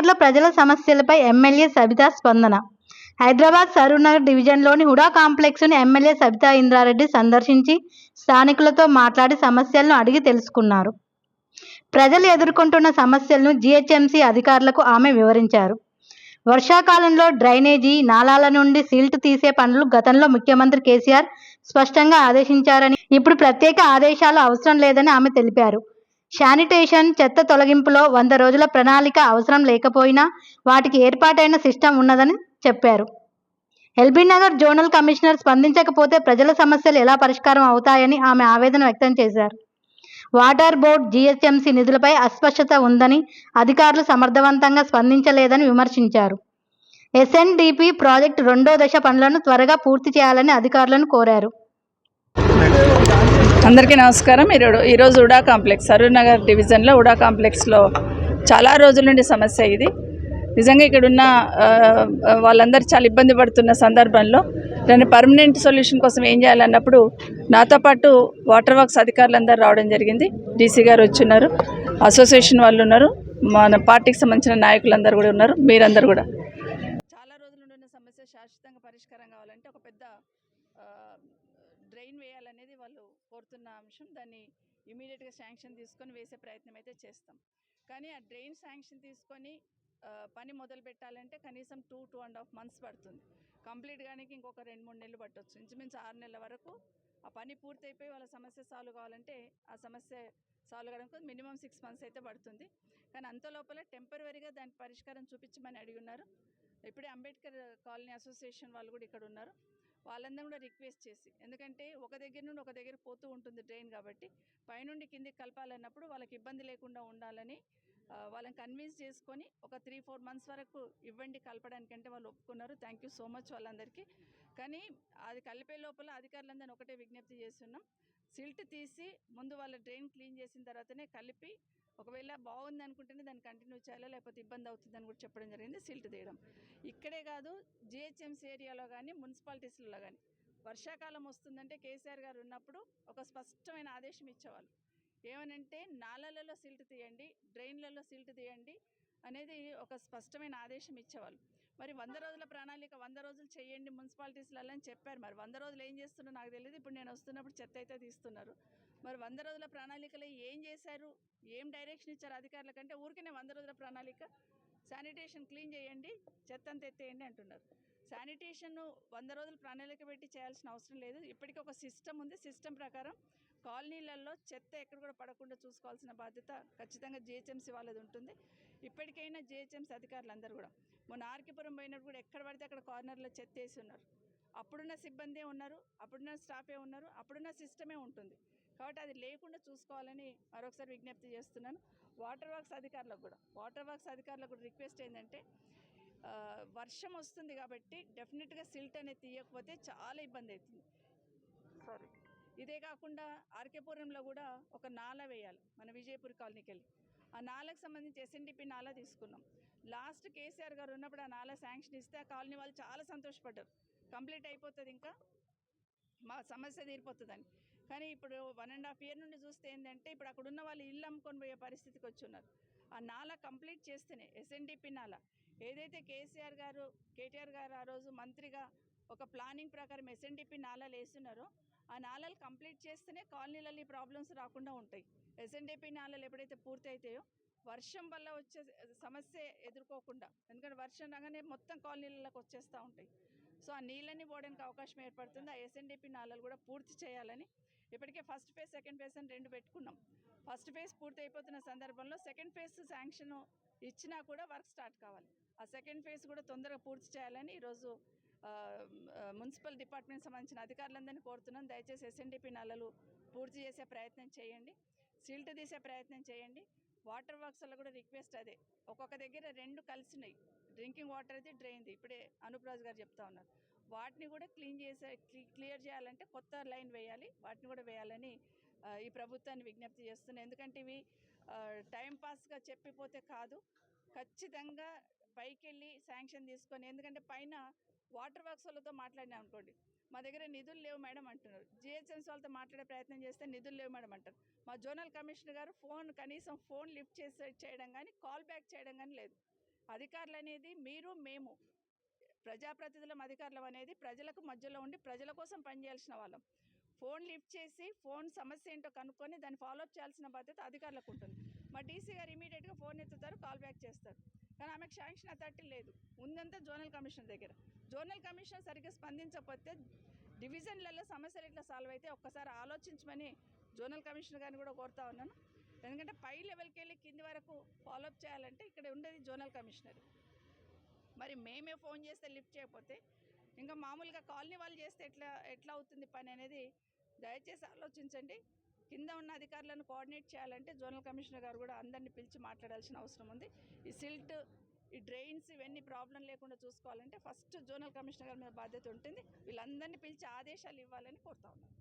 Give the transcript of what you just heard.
నగర్లో ప్రజల సమస్యలపై ఎమ్మెల్యే సబితా స్పందన. హైదరాబాద్ సరూనగర్ డివిజన్లోని హుడా కాంప్లెక్స్ను ఎమ్మెల్యే సబితా ఇంద్రారెడ్డి సందర్శించి స్థానికులతో మాట్లాడి సమస్యలను అడిగి తెలుసుకున్నారు. ప్రజలు ఎదుర్కొంటున్న సమస్యలను జీహెచ్ఎంసీ అధికారులకు ఆమె వివరించారు. వర్షాకాలంలో డ్రైనేజీ నాలాల నుండి సీల్ట్ తీసే పనులు గతంలో ముఖ్యమంత్రి కేసీఆర్ స్పష్టంగా ఆదేశించారని ఇప్పుడు ప్రత్యేక ఆదేశాలు అవసరం లేదని ఆమె తెలిపారు. శానిటేషన్ చెత్త తొలగింపులో వంద రోజుల ప్రణాళిక అవసరం లేకపోయినా వాటికి ఏర్పాటైన సిస్టమ్ ఉన్నదని చెప్పారు. ఎల్బీ నగర్ జోనల్ కమిషనర్ స్పందించకపోతే ప్రజల సమస్యలు ఎలా పరిష్కారం అవుతాయని ఆమె ఆవేదన వ్యక్తం చేశారు. వాటర్ బోర్డ్ జీహెచ్ఎంసీ నిధులపై అస్పష్టత ఉందని అధికారులు సమర్థవంతంగా స్పందించలేదని విమర్శించారు. ఎస్ఎన్డిపి ప్రాజెక్టు రెండో దశ పనులను త్వరగా పూర్తి చేయాలని అధికారులను కోరారు. అందరికీ నమస్కారం. ఈరోజు ఈరోజు ఉడా కాంప్లెక్స్ అరుణ్నగర్ నగర్ డివిజన్లో ఉడా కాంప్లెక్స్లో చాలా రోజుల నుండి సమస్య ఇది. నిజంగా ఇక్కడున్న వాళ్ళందరూ చాలా ఇబ్బంది పడుతున్న సందర్భంలో దాన్ని పర్మనెంట్ సొల్యూషన్ కోసం ఏం చేయాలన్నప్పుడు నాతో పాటు వాటర్ వర్క్స్ అధికారులందరూ రావడం జరిగింది. డీసీ గారు వచ్చిన్నారు. అసోసియేషన్ వాళ్ళు ఉన్నారు. మన పార్టీకి సంబంధించిన నాయకులందరూ కూడా ఉన్నారు. మీరందరూ కూడా చాలా రోజుల నుండి ఉన్న సమస్య శాశ్వతంగా పరిష్కారం కావాలంటే ఒక పెద్ద ఆ, డ్రైన్ వేయాలనేది వాళ్ళు కోరుతున్న అంశం. దాన్ని ఇమీడియట్గా శాంక్షన్ తీసుకొని వేసే ప్రయత్నం అయితే చేస్తాం. కానీ ఆ డ్రైన్ శాంక్షన్ తీసుకొని పని మొదలు పెట్టాలంటే కనీసం two two and half months పడుతుంది. కంప్లీట్ కానీ ఇంకొక రెండు మూడు నెలలు పట్టవచ్చు ఇంచుమించు ఆరు నెలల వరకు ఆ పని పూర్తయిపోయి వాళ్ళ సమస్య సాల్వ్ కావాలంటే ఆ సమస్య సాల్వ్ కావడానికి మినిమం సిక్స్ మంత్స్ అయితే పడుతుంది. కానీ అంత లోపల టెంపరీగా దాని పరిష్కారం చూపించమని అడిగి ఉన్నారు. ఇప్పుడే అంబేద్కర్ కాలనీ అసోసియేషన్ వాళ్ళు కూడా ఇక్కడ ఉన్నారు. వాళ్ళందరం కూడా రిక్వెస్ట్ చేసి ఎందుకంటే ఒక దగ్గర నుండి ఒక దగ్గర పోతూ ఉంటుంది డ్రైన్ కాబట్టి పైనుండి కిందికి కలపాలన్నప్పుడు వాళ్ళకి ఇబ్బంది లేకుండా ఉండాలని వాళ్ళని కన్విన్స్ చేసుకొని ఒక త్రీ ఫోర్ మంత్స్ వరకు ఇవ్వండి కలపడానికంటే వాళ్ళు ఒప్పుకున్నారు. థ్యాంక్ యూ సో మచ్ వాళ్ళందరికీ. కానీ అది కలిపే లోపల అధికారులందరినీ ఒకటే విజ్ఞప్తి చేస్తున్నాం. సిల్ట్ తీసి ముందు వాళ్ళ డ్రైన్ క్లీన్ చేసిన తర్వాతనే కలిపి ఒకవేళ బాగుంది అనుకుంటేనే దాన్ని కంటిన్యూ చేయాలా? లేకపోతే ఇబ్బంది అవుతుందని కూడా చెప్పడం జరిగింది సిల్ట్ తీయడం. ఇక్కడే కాదు జిహెచ్ఎంసీ ఏరియాలో కానీ మున్సిపాలిటీస్లలో కానీ వర్షాకాలం వస్తుందంటే కేసీఆర్ గారు ఉన్నప్పుడు ఒక స్పష్టమైన ఆదేశం ఇచ్చేవాళ్ళు. ఏమనంటే నాలలలో సిల్ట్ తీయండి డ్రైన్లలో సిల్ట్ తీయండి అనేది ఒక స్పష్టమైన ఆదేశం ఇచ్చేవాళ్ళు. మరి వంద రోజుల ప్రణాళిక వంద రోజులు చేయండి మున్సిపాలిటీస్లలో అని చెప్పారు. మరి వంద రోజులు ఏం చేస్తున్నారో నాకు తెలియదు ఇప్పుడు నేను వస్తున్నప్పుడు చెత్త అయితే తీస్తున్నారు. మరి వంద రోజుల ప్రణాళికలో ఏం చేశారు? ఏం డైరెక్షన్ ఇచ్చారు అధికారుల కంటే? ఊరికనే వంద రోజుల ప్రణాళిక. శానిటేషన్ క్లీన్ చేయండి చెత్త అంతా ఎత్తేయండి అంటున్నారు. శానిటేషన్ వంద రోజులు ప్రణాళిక పెట్టి చేయాల్సిన అవసరం లేదు. ఇప్పటికీ ఒక సిస్టమ్ ఉంది. సిస్టమ్ ప్రకారం కాలనీలలో చెత్త ఎక్కడ కూడా పడకుండా చూసుకోవాల్సిన బాధ్యత ఖచ్చితంగా జిహెచ్ఎంసీ వాళ్ళది ఉంటుంది. ఇప్పటికైనా జిహెచ్ఎంసీ అధికారులందరూ కూడా. మొన్న ఆర్కిపురం పోయినప్పుడు కూడా ఎక్కడ పడితే అక్కడ కార్నర్లో చెత్త వేసి ఉన్నారు. అప్పుడున్న సిబ్బందే ఉన్నారు అప్పుడున్న స్టాఫే ఉన్నారు అప్పుడున్న సిస్టమే ఉంటుంది. కాబట్టి అది లేకుండా చూసుకోవాలని మరొకసారి విజ్ఞప్తి చేస్తున్నాను. వాటర్ వర్క్స్ అధికారులకు కూడా వాటర్ వర్క్స్ అధికారులకు కూడా రిక్వెస్ట్ ఏంటంటే వర్షం వస్తుంది కాబట్టి డెఫినెట్గా సిల్ట్ అనేది తీయకపోతే చాలా ఇబ్బంది అవుతుంది. సారీ. ఇదే కాకుండా ఆర్కేపురంలో కూడా ఒక నాల వేయాలి మన విజయపూర్ కాలనీకి వెళ్ళి ఆ నాలకు సంబంధించి ఎస్ఎన్డిపి నాల తీసుకున్నాం. లాస్ట్ కేసీఆర్ గారు ఉన్నప్పుడు ఆ నాల శాంక్షన్ ఇస్తే ఆ కాలనీ వాళ్ళు చాలా సంతోషపడ్డారు. కంప్లీట్ అయిపోతుంది ఇంకా. మా సమస్య తీరిపోతుందని. కానీ ఇప్పుడు వన్ అండ్ హాఫ్ ఇయర్ నుండి చూస్తే ఏంటంటే ఇప్పుడు అక్కడ ఉన్న వాళ్ళు ఇల్లు అమ్ముకొని పోయే పరిస్థితికి వచ్చి ఉన్నారు ఆ నాల కంప్లీట్ చేస్తేనే ఎస్ఎన్డిపి నాలా. ఏదైతే కేసీఆర్ గారు కేటీఆర్ గారు ఆ రోజు మంత్రిగా ఒక ప్లానింగ్ ప్రకారం ఎస్ఎన్డిపి నాలాలు వేస్తున్నారో ఆ నాలాలు కంప్లీట్ చేస్తేనే కాలనీలలో ఈ ప్రాబ్లమ్స్ రాకుండా ఉంటాయి. ఎస్ఎన్డిపి నాలాలు ఎప్పుడైతే పూర్తి అవుతాయో వర్షం వల్ల వచ్చే సమస్య ఎదుర్కోకుండా. ఎందుకంటే వర్షం రాగానే మొత్తం కాలనీలకు వచ్చేస్తూ ఉంటాయి. సో ఆ నీళ్ళని పోవడానికి అవకాశం ఏర్పడుతుంది. ఆ ఎస్ఎన్డిపి నాలాలు కూడా పూర్తి చేయాలని ఇప్పటికే ఫస్ట్ ఫేజ్ సెకండ్ ఫేజ్ అని రెండు పెట్టుకున్నాం. ఫస్ట్ ఫేజ్ పూర్తి అయిపోతున్న సందర్భంలో సెకండ్ ఫేజ్ శాంక్షన్ ఇచ్చినా కూడా వర్క్ స్టార్ట్ కావాలి. ఆ సెకండ్ ఫేజ్ కూడా తొందరగా పూర్తి చేయాలని ఈరోజు మున్సిపల్ డిపార్ట్మెంట్ సంబంధించిన అధికారులందరినీ కోరుతున్నాం. దయచేసి ఎస్ఎన్డిపి నల్లలు పూర్తి చేసే ప్రయత్నం చేయండి. సీల్ట్ తీసే ప్రయత్నం చేయండి. వాటర్ వర్క్స్లో కూడా రిక్వెస్ట్ అదే. ఒక్కొక్క దగ్గర రెండు కలిసినాయి. డ్రింకింగ్ వాటర్ అయితే డ్రైన్ది. ఇప్పుడే అనుప్రాజు గారు చెప్తా ఉన్నారు. వాటిని కూడా క్లీన్ చేసే క్లియర్ చేయాలంటే కొత్త లైన్ వేయాలి. వాటిని కూడా వేయాలని ఈ ప్రభుత్వాన్ని విజ్ఞప్తి చేస్తున్నాను ఎందుకంటే ఇవి టైంపాస్గా చెప్పిపోతే కాదు. ఖచ్చితంగా పైకి వెళ్ళి శాంక్షన్ తీసుకొని ఎందుకంటే పైన వాటర్ వర్క్స్ వాళ్ళతో మాట్లాడినా అనుకోండి. మా దగ్గర నిధులు లేవు మేడం అంటున్నారు. జిహెచ్ఎంసీ వాళ్ళతో మాట్లాడే ప్రయత్నం చేస్తే నిధులు లేవు మేడం అంటారు. మా జోనల్ కమిషనర్ గారు ఫోన్ కనీసం ఫోన్ లిఫ్ట్ చేసి చేయడం కానీ కాల్ బ్యాక్ చేయడం కానీ లేదు. అధికారులు అనేది మీరు మేము ప్రజాప్రతినిధులం అధికారులం అనేది ప్రజలకు మధ్యలో ఉండి ప్రజల కోసం పనిచేయాల్సిన వాళ్ళం. ఫోన్ లిఫ్ట్ చేసి ఫోన్ సమస్య ఏంటో కనుక్కొని దాన్ని ఫాలోఅప్ చేయాల్సిన బాధ్యత అధికారులకు ఉంటుంది. మా డీసీ గారు ఇమీడియట్గా ఫోన్ ఎత్తుతారు కాల్ బ్యాక్ చేస్తారు. కానీ ఆమెకు శాంక్షన్ అథారిటీ లేదు. ఉందంతా జోనల్ కమిషన్ దగ్గర. జోనల్ కమిషన్ సరిగ్గా స్పందించకపోతే డివిజన్లలో సమస్యలు ఇట్లా సాల్వ్ అయితే ఒక్కసారి ఆలోచించమని జోనల్ కమిషనర్ గారిని కూడా కోరుతా ఉన్నాను. ఎందుకంటే పై లెవెల్కి వెళ్ళి కింది వరకు ఫాలోఅప్ చేయాలంటే ఇక్కడ ఉండేది జోనల్ కమిషనర్. మరి మేమే ఫోన్ చేస్తే లిఫ్ట్ చేయకపోతే ఇంకా మామూలుగా కాలనీ వాళ్ళు చేస్తే ఎట్లా ఎట్లా అవుతుంది పని అనేది దయచేసి ఆలోచించండి. కింద ఉన్న అధికారులను కోఆర్డినేట్ చేయాలంటే జోనల్ కమిషనర్ గారు కూడా అందరినీ పిలిచి మాట్లాడాల్సిన అవసరం ఉంది. ఈ సిల్ట్ ఈ డ్రైన్స్ ఇవన్నీ ప్రాబ్లం లేకుండా చూసుకోవాలంటే ఫస్ట్ జోనల్ కమిషనర్ గారి మీద బాధ్యత ఉంటుంది. వీళ్ళందరినీ పిలిచి ఆదేశాలు ఇవ్వాలని కోరుతా ఉన్నాను.